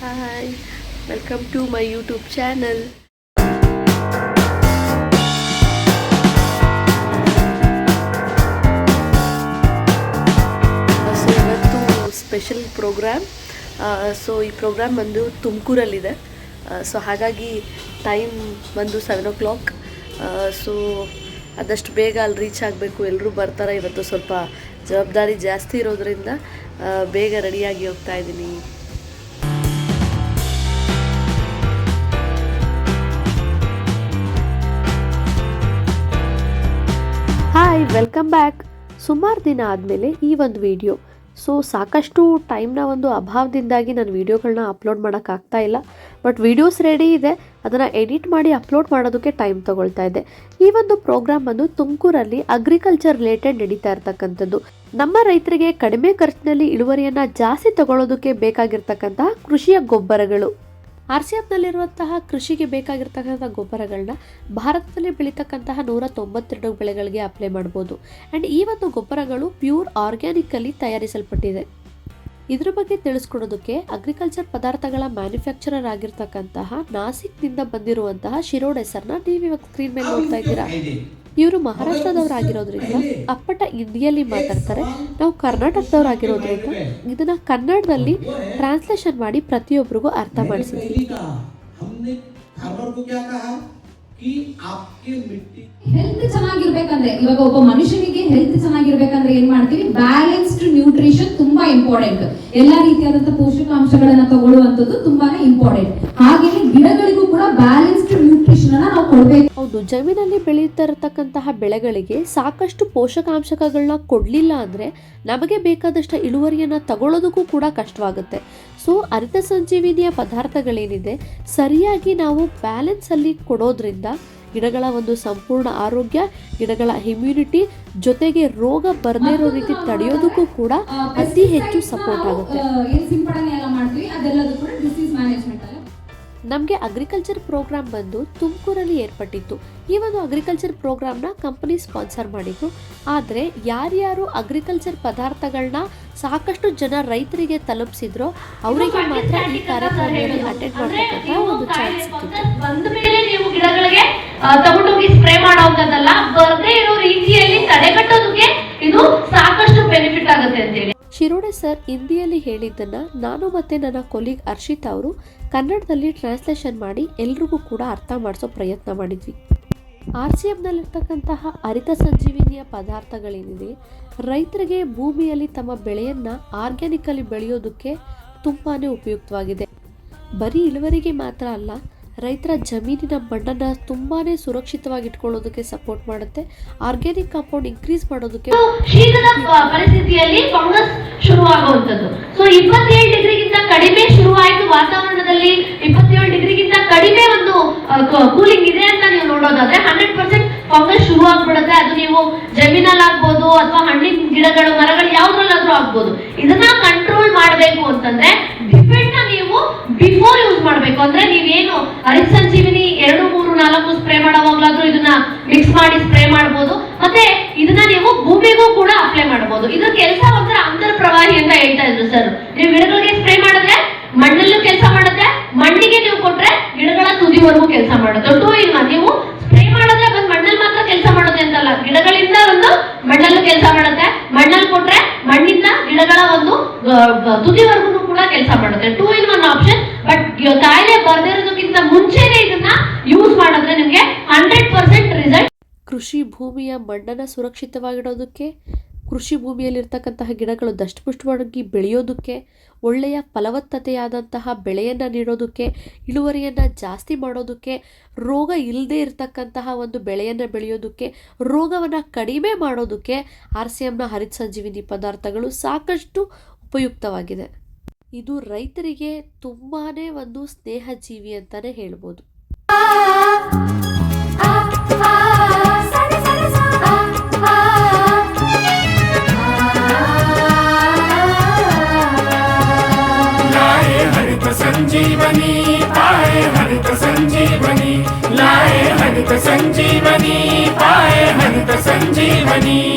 Hi, welcome to my YouTube channel so ಇವತ್ತು special program so ಈ program ಬಂದು ತುಮಕೂರಲ್ಲಿದೆ. ಸೊ ಹಾಗಾಗಿ ಟೈಮ್ ಬಂದು ಸೆವೆನ್ ಓ ಕ್ಲಾಕ್ ಸೊ ಆದಷ್ಟು ಬೇಗ ಅಲ್ಲಿ ರೀಚ್ ಆಗಬೇಕು. ಎಲ್ಲರೂ ಬರ್ತಾರೆ. ಇವತ್ತು ಸ್ವಲ್ಪ ಜವಾಬ್ದಾರಿ ಜಾಸ್ತಿ ಇರೋದ್ರಿಂದ ಬೇಗ ರೆಡಿಯಾಗಿ ಹೋಗ್ತಾ ಇದ್ದೀನಿ. Hi, welcome back. ಸುಮಾರು ದಿನ ಆದಮೇಲೆ ಈ ಒಂದು ವಿಡಿಯೋ. ಸೊ, ಸಾಕಷ್ಟು ಟೈಮ್ನ ಒಂದು ಅಭಾವದಿಂದಾಗಿ ನಾನು ವೀಡಿಯೋಗಳನ್ನ ಅಪ್ಲೋಡ್ ಮಾಡೋಕ್ಕಾಗ್ತಾ ಇಲ್ಲ. ಬಟ್ ವಿಡಿಯೋಸ್ ರೆಡಿ ಇದೆ. ಅದನ್ನು ಎಡಿಟ್ ಮಾಡಿ ಅಪ್ಲೋಡ್ ಮಾಡೋದಕ್ಕೆ ಟೈಮ್ ತಗೊಳ್ತಾ ಇದೆ. ಈ ಒಂದು ಪ್ರೋಗ್ರಾಮ್ ಬಂದು ತುಮಕೂರಲ್ಲಿ ಅಗ್ರಿಕಲ್ಚರ್ ರಿಲೇಟೆಡ್ ನಡೀತಾ ಇರ್ತಕ್ಕಂಥದ್ದು. ನಮ್ಮ ರೈತರಿಗೆ ಕಡಿಮೆ ಖರ್ಚಿನಲ್ಲಿ ಇಳುವರಿಯನ್ನು ಜಾಸ್ತಿ ತಗೊಳ್ಳೋದಕ್ಕೆ ಬೇಕಾಗಿರ್ತಕ್ಕಂತಹ ಕೃಷಿಯ ಗೊಬ್ಬರಗಳು. ಆರ್ ಸಿ ಎಫ್ನಲ್ಲಿರುವಂತಹ ಕೃಷಿಗೆ ಬೇಕಾಗಿರ್ತಕ್ಕಂಥ ಗೊಬ್ಬರಗಳನ್ನ ಭಾರತದಲ್ಲಿ ಬೆಳೀತಕ್ಕಂತಹ ನೂರ ತೊಂಬತ್ತೆರಡು ಬೆಳೆಗಳಿಗೆ ಅಪ್ಲೈ ಮಾಡ್ಬೋದು. ಆ್ಯಂಡ್ ಈ ಒಂದು ಗೊಬ್ಬರಗಳು ಪ್ಯೂರ್ ಆರ್ಗ್ಯಾನಿಕಲ್ಲಿ ತಯಾರಿಸಲ್ಪಟ್ಟಿದೆ. ಇದ್ರ ಬಗ್ಗೆ ತಿಳಿಸ್ಕೊಡೋದಕ್ಕೆ ಅಗ್ರಿಕಲ್ಚರ್ ಪದಾರ್ಥಗಳ ಮ್ಯಾನುಫ್ಯಾಕ್ಚರರ್ ಆಗಿರ್ತಕ್ಕಂತಹ ನಾಸಿಕ್ನಿಂದ ಬಂದಿರುವಂತಹ ಶಿರೋಡ್ ಹೆಸರನ್ನ ನೀವು ಇವಾಗ ಸ್ಕ್ರೀನ್ ಮೇಲೆ ನೋಡ್ತಾ ಇದ್ದೀರಾ? ಇವರು ಮಹಾರಾಷ್ಟ್ರದವರಾಗಿರೋದ್ರಿಂದ ಅಪ್ಪಟ ಹಿಂದಿಯಲ್ಲಿ ಮಾತಾಡ್ತಾರೆ. ನಾವು ಕರ್ನಾಟಕದವರಾಗಿರೋದ್ರಿಂದ ಇದನ್ನು ಕನ್ನಡದಲ್ಲಿ ಟ್ರಾನ್ಸ್ಲೇಷನ್ ಮಾಡಿ ಪ್ರತಿಯೊಬ್ಬರಿಗೂ ಅರ್ಥ ಮಾಡಿಸಿದ್ವಿ. ಹೆಲ್ತ್ ಚೆನ್ನಾಗಿರ್ಬೇಕಂದ್ರೆ ಇವಾಗ ಒಬ್ಬ ಮನುಷ್ಯನಿಗೆ ಹೆಲ್ತ್ ಚೆನ್ನಾಗಿರ್ಬೇಕಂದ್ರೆ ಏನ್ ಮಾಡ್ತೀವಿ? ಬ್ಯಾಲೆನ್ಸ್ಡ್ ನ್ಯೂಟ್ರಿಷನ್ ತುಂಬಾ ಇಂಪಾರ್ಟೆಂಟ್ ಎಲ್ಲಾ ರೀತಿಯಾದಂತಹ ಪೋಷಕಾಂಶಗಳನ್ನ ತಗೊಳ್ಳುವಂತದ್ದು ತುಂಬಾನೇ ಇಂಪಾರ್ಟೆಂಟ್ ಹಾಗೆಯೇ ಗಿಡಗಳು ಕೂಡ ಬ್ಯಾಲೆನ್ಸ್ಡ್ ನ್ಯೂಟ್ರಿಷನ್ ಅನ್ನ ನಾವು ಕೊಡ್ಬೇಕು. ಹೌದು ಜಮೀನಲ್ಲಿ ಬೆಳೆಯುತ್ತಾ ಇರತಕ್ಕಂತಹ ಬೆಳೆಗಳಿಗೆ ಸಾಕಷ್ಟು ಪೋಷಕಾಂಶಗಳನ್ನ ಕೊಡಲಿಲ್ಲ ಅಂದ್ರೆ ನಮಗೆ ಬೇಕಾದಷ್ಟು ಇಳುವರಿಯನ್ನ ತಗೊಳ್ಳೋದಕ್ಕೂ ಕೂಡ ಕಷ್ಟವಾಗುತ್ತೆ. ಸೊ ಅರಿತ ಸಂಜೀವಿನಿಯ ಪದಾರ್ಥಗಳೇನಿದೆ ಸರಿಯಾಗಿ ನಾವು ಬ್ಯಾಲೆನ್ಸ್ ಅಲ್ಲಿ ಕೊಡೋದ್ರಿಂದ ಗಿಡಗಳ ಒಂದು ಸಂಪೂರ್ಣ ಆರೋಗ್ಯ ಗಿಡಗಳ ಇಮ್ಯುನಿಟಿ ಜೊತೆಗೆ ರೋಗ ಬರದೇ ಇರೋ ರೀತಿ ತಡೆಯೋದಕ್ಕೂ ಕೂಡ ಅತಿ ಹೆಚ್ಚು ಸಪೋರ್ಟ್ ಆಗುತ್ತೆ. ನಮಗೆ ಅಗ್ರಿಕಲ್ಚರ್ ಪ್ರೋಗ್ರಾಮ್ ಬಂದು ತುಮಕೂರಲ್ಲಿ ಏರ್ಪಟ್ಟಿತ್ತು. ಈ ಒಂದು ಅಗ್ರಿಕಲ್ಚರ್ ಪ್ರೋಗ್ರಾಮ್ನ ಕಂಪನಿ ಸ್ಪಾನ್ಸರ್ ಮಾಡಿದ್ರು. ಆದರೆ ಯಾರ್ಯಾರು ಅಗ್ರಿಕಲ್ಚರ್ ಪದಾರ್ಥಗಳನ್ನ ಸಾಕಷ್ಟು ಜನ ರೈತರಿಗೆ ತಲುಪಿಸಿದ್ರೋ ಅವರಿಗೆ ಮಾತ್ರ ಈ ಕಾರ್ಯಕ್ರಮದಲ್ಲಿ ಅಟೆಂಡ್ ಮಾಡ್ತಕ್ಕಂಥ ಒಂದು ಚಾನ್ಸ್ ಇತ್ತು ಬಂದ ಮೇಲೆ ನೀವು ಗಿಡಗಳಿಗೆ ತಗೊಂಡೋಗಿ ಸ್ಪ್ರೇ ಮಾಡೋಂಥದ್ದಲ್ಲ ಬರದೇ ಇರೋ ರೀತಿಯಲ್ಲಿ ತಡೆಗಟ್ಟೋದಕ್ಕೆ ಇದು ಸಾಕಷ್ಟು ಬೆನಿಫಿಟ್ ಆಗುತ್ತೆ ಅಂತೇಳಿ ಶಿರೋಡೆ ಸರ್ ಹಿಂದಿಯಲ್ಲಿ ಹೇಳಿದ್ದನ್ನ ನಾನು ಮತ್ತೆ ನನ್ನ ಕೊಲೀಗ್ ಹರ್ಷಿತ್ ಅವರು ಕನ್ನಡದಲ್ಲಿ ಟ್ರಾನ್ಸ್ಲೇಷನ್ ಮಾಡಿ ಎಲ್ರಿಗೂ ಕೂಡ ಅರ್ಥ ಮಾಡಿಸೋ ಪ್ರಯತ್ನ ಮಾಡಿದ್ವಿ. ಆರ್ ಸಿ ಎಫ್ನಲ್ಲಿರ್ತಕ್ಕಂತಹ ಹರಿತ ಸಂಜೀವಿನಿಯ ಪದಾರ್ಥಗಳೇನಿದೆ, ರೈತರಿಗೆ ಭೂಮಿಯಲ್ಲಿ ತಮ್ಮ ಬೆಳೆಯನ್ನು ಆರ್ಗ್ಯಾನಿಕಲ್ಲಿ ಬೆಳೆಯೋದಕ್ಕೆ ತುಂಬಾ ಉಪಯುಕ್ತವಾಗಿದೆ. ಬರೀ ಇಳುವರಿಗೆ ಮಾತ್ರ ಅಲ್ಲ ರೈತರ ಜಮೀನಿನ ಮಣ್ಣನ್ನು ತುಂಬಾ ಸುರಕ್ಷಿತವಾಗಿ ಇಟ್ಕೊಳ್ಳೋದಕ್ಕೆ ಸಪೋರ್ಟ್ ಮಾಡುತ್ತೆ. ಆರ್ಗ್ಯಾನಿಕ್ ಕಾಂಪೌಂಡ್ ಇನ್ಕ್ರೀಸ್ ಮಾಡೋದಕ್ಕೆ ಶೀತದ ಪರಿಸ್ಥಿತಿಯಲ್ಲಿ ಫಂಗಸ್ ಶುರುವಾಗುವಂಥದ್ದು. ಸೊ ಇಪ್ಪತ್ತೇಳು ಡಿಗ್ರಿಗಿಂತ ಕಡಿಮೆ ಶುರುವಾಯಿತು ವಾತಾವರಣದಲ್ಲಿ. ಇಪ್ಪತ್ತೇಳು ಡಿಗ್ರಿಗಿಂತ ಕಡಿಮೆ ಒಂದು ಕೂಲಿಂಗ್ ಇದೆ ಅಂತ ನೀವು ನೋಡೋದಾದ್ರೆ ಹಂಡ್ರೆಡ್ ಪರ್ಸೆಂಟ್ ಫಂಗಸ್ ಶುರು ಆಗ್ಬಿಡುತ್ತೆ ಅದು ನೀವು ಜಮೀನಲ್ಲಿ ಆಗ್ಬೋದು ಅಥವಾ ಹಣ್ಣಿನ ಗಿಡಗಳು, ಮರಗಳು ಯಾವ್ದ್ರಲ್ಲಾದ್ರೂ ಆಗ್ಬೋದು. ಇದನ್ನ ಕಂಟ್ರೋಲ್ ಮಾಡಬೇಕು ಅಂತಂದ್ರೆ ಬಿಫೋರ್ ಯೂಸ್ ಮಾಡಬೇಕು. ಅಂದ್ರೆ ನೀವೇನು ಹರಿತ್ ಸಂಜೀವಿನಿ ಎರಡು, ಮೂರು, ನಾಲ್ಕು ಸ್ಪ್ರೇ ಮಾಡೋವಾಗ್ಲಾದ್ರೂ ಇದನ್ನ ಮಿಕ್ಸ್ ಮಾಡಿ ಸ್ಪ್ರೇ ಮಾಡಬಹುದು ಮತ್ತೆ ಇದನ್ನ ನೀವು ಭೂಮಿಗೂ ಕೂಡ ಅಪ್ಲೈ ಮಾಡಬಹುದು ಇದ್ರ ಕೆಲಸ ಒಂಥರ ಅಂತರ್ ಪ್ರವಾಹಿ ಅಂತ ಹೇಳ್ತಾ ಇದ್ರು ಸರ್ ನೀವು ಗಿಡಗಳಿಗೆ ಸ್ಪ್ರೇ ಮಾಡಿದ್ರೆ, ಮಣ್ಣಲ್ಲೂ ಕೆಲಸ ಮಾಡುತ್ತೆ ಮಣ್ಣಿಗೆ ನೀವು ಕೊಟ್ರೆ ಗಿಡಗಳ ತುದಿವರೆಗೂ ಕೆಲಸ ಮಾಡುತ್ತೆ. ಟೂ ಇನ್ ಒನ್ ನೀವು ಸ್ಪ್ರೇ ಮಾಡಿದ್ರೆ ಬಂದ್ ಮಣ್ಣಲ್ಲಿ ಮಾತ್ರ ಕೆಲಸ ಮಾಡುತ್ತೆ ಅಂತಲ್ಲ. ಗಿಡಗಳಿಂದ ಒಂದು ಮಣ್ಣಲ್ಲೂ ಕೆಲಸ ಮಾಡುತ್ತೆ. ಮಣ್ಣಲ್ಲಿ ಕೊಟ್ರೆ ಮಣ್ಣಿಂದ ಗಿಡಗಳ ಒಂದು ತುದಿವರೆಗೂ ಕೂಡ ಕೆಲಸ ಮಾಡುತ್ತೆ. Two in one option but ಕಾಯಿಲೆ ಬರ್ದಿರೋದಕ್ಕಿಂತ ಮುಂಚೆನೆ ಇದನ್ನ ಯೂಸ್ ಮಾಡಿದ್ರೆ ನಿಮಗೆ ಹಂಡ್ರೆಡ್ ಪರ್ಸೆಂಟ್ ರಿಸಲ್ಟ್ ಕೃಷಿ ಭೂಮಿಯ ಮಣ್ಣನ್ನು ಸುರಕ್ಷಿತವಾಗಿಡೋದಕ್ಕೆ, ಕೃಷಿ ಭೂಮಿಯಲ್ಲಿರ್ತಕ್ಕಂತಹ ಗಿಡಗಳು ದಷ್ಟಪುಷ್ಟವಾಗಿ ಬೆಳೆಯೋದಕ್ಕೆ, ಒಳ್ಳೆಯ ಫಲವತ್ತತೆಯಾದಂತಹ ಬೆಳೆಯನ್ನು ನೀಡೋದಕ್ಕೆ, ಇಳುವರಿಯನ್ನು ಜಾಸ್ತಿ ಮಾಡೋದಕ್ಕೆ, ರೋಗ ಇಲ್ಲದೆ ಇರತಕ್ಕಂತಹ ಒಂದು ಬೆಳೆಯನ್ನು ಬೆಳೆಯೋದಕ್ಕೆ, ರೋಗವನ್ನು ಕಡಿಮೆ ಮಾಡೋದಕ್ಕೆ ಆರ್ ಸಿ ಎಮ್ನ ಹರಿತ ಸಂಜೀವಿನಿ ಪದಾರ್ಥಗಳು ಸಾಕಷ್ಟು ಉಪಯುಕ್ತವಾಗಿದೆ. ಇದು ರೈತರಿಗೆ ತುಂಬಾನೇ ಒಂದು ಸ್ನೇಹಜೀವಿ ಅಂತಲೇ ಹೇಳ್ಬೋದು. ಸಂಜೀವನಿ, ಪಾಯೆ ಹರಿತ ಸಂಜೀವನಿ ಲಾಯೆ ಹರಿತ ಸಂಜೀವನಿ, ಪಾಯೆ ಹರಿತ ಸಂಜೀವನಿ.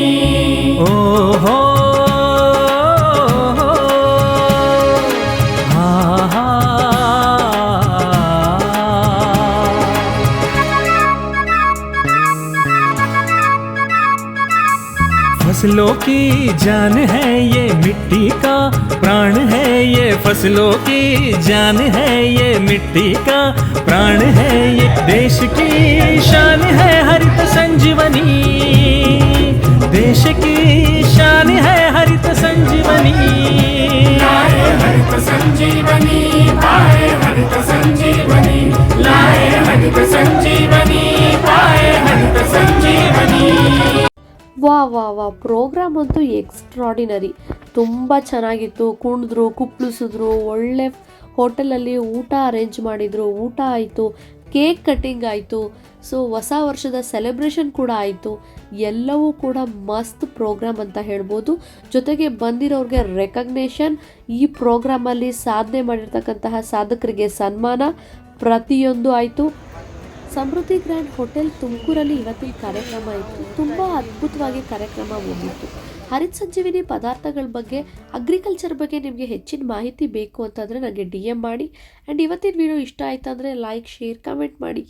की जान है ये मिट्टी का, प्राण है ये फ़सलों की जान है ये मिट्टी का, प्राण है ये देश की शान है, हरित संजीवनी। देश की शान ವಾ ವಾ ವಾ. ಪ್ರೋಗ್ರಾಮ್ ಅಂತೂ ಎಕ್ಸ್ಟ್ರಾಡಿನರಿ ತುಂಬ ಚೆನ್ನಾಗಿತ್ತು. ಕುಣಿದ್ರು ಕುಪ್ಪಳಿಸಿದ್ರು ಒಳ್ಳೆ ಹೋಟೆಲಲ್ಲಿ ಊಟ ಅರೇಂಜ್ ಮಾಡಿದರು. ಊಟ ಆಯಿತು. ಕೇಕ್ ಕಟ್ಟಿಂಗ್ ಆಯಿತು. ಸೊ, ಹೊಸ ವರ್ಷದ ಸೆಲೆಬ್ರೇಷನ್ ಕೂಡ ಆಯಿತು. ಎಲ್ಲವೂ ಕೂಡ ಮಸ್ತ್ ಪ್ರೋಗ್ರಾಮ್ ಅಂತ ಹೇಳ್ಬೋದು. ಜೊತೆಗೆ ಬಂದಿರೋರಿಗೆ ರೆಕಗ್ನೇಷನ್. ಈ ಪ್ರೋಗ್ರಾಮಲ್ಲಿ ಸಾಧನೆ ಮಾಡಿರ್ತಕ್ಕಂತಹ ಸಾಧಕರಿಗೆ ಸನ್ಮಾನ. ಪ್ರತಿಯೊಂದು ಆಯಿತು. ಸಮೃದ್ಧಿ ಗ್ರ್ಯಾಂಡ್ ಹೋಟೆಲ್ ತುಮಕೂರಲ್ಲಿ ಇವತ್ತಿನ ಕಾರ್ಯಕ್ರಮ ಇತ್ತು. ತುಂಬ ಅದ್ಭುತವಾಗಿ ಕಾರ್ಯಕ್ರಮ ಹೋಗಿತ್ತು ಹರಿತ್ ಸಂಜೀವಿನಿ ಪದಾರ್ಥಗಳ ಬಗ್ಗೆ ಅಗ್ರಿಕಲ್ಚರ್ ಬಗ್ಗೆ ನಿಮಗೆ ಹೆಚ್ಚಿನ ಮಾಹಿತಿ ಬೇಕು ಅಂತಂದರೆ ನನಗೆ ಡಿ ಮಾಡಿ. ಆ್ಯಂಡ್ ಇವತ್ತಿನ ವಿಡಿಯೋ ಇಷ್ಟ ಆಯ್ತು ಅಂದರೆ ಲೈಕ್ ಶೇರ್ ಕಮೆಂಟ್ ಮಾಡಿ